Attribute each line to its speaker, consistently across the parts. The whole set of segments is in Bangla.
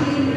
Speaker 1: Thank you.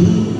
Speaker 1: Amém.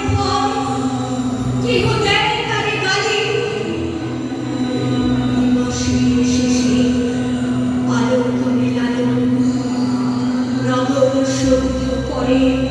Speaker 1: believe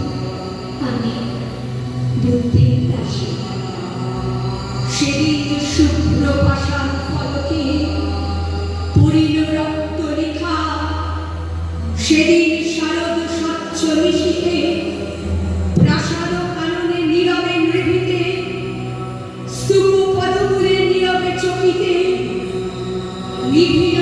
Speaker 1: সেদিন শারদ স্বচ্ছ নিশীথে প্রাসাদ কাননে নীরবে নৃভিতে স্তূপ পদমূলে নীরবে চকিতে নিভিল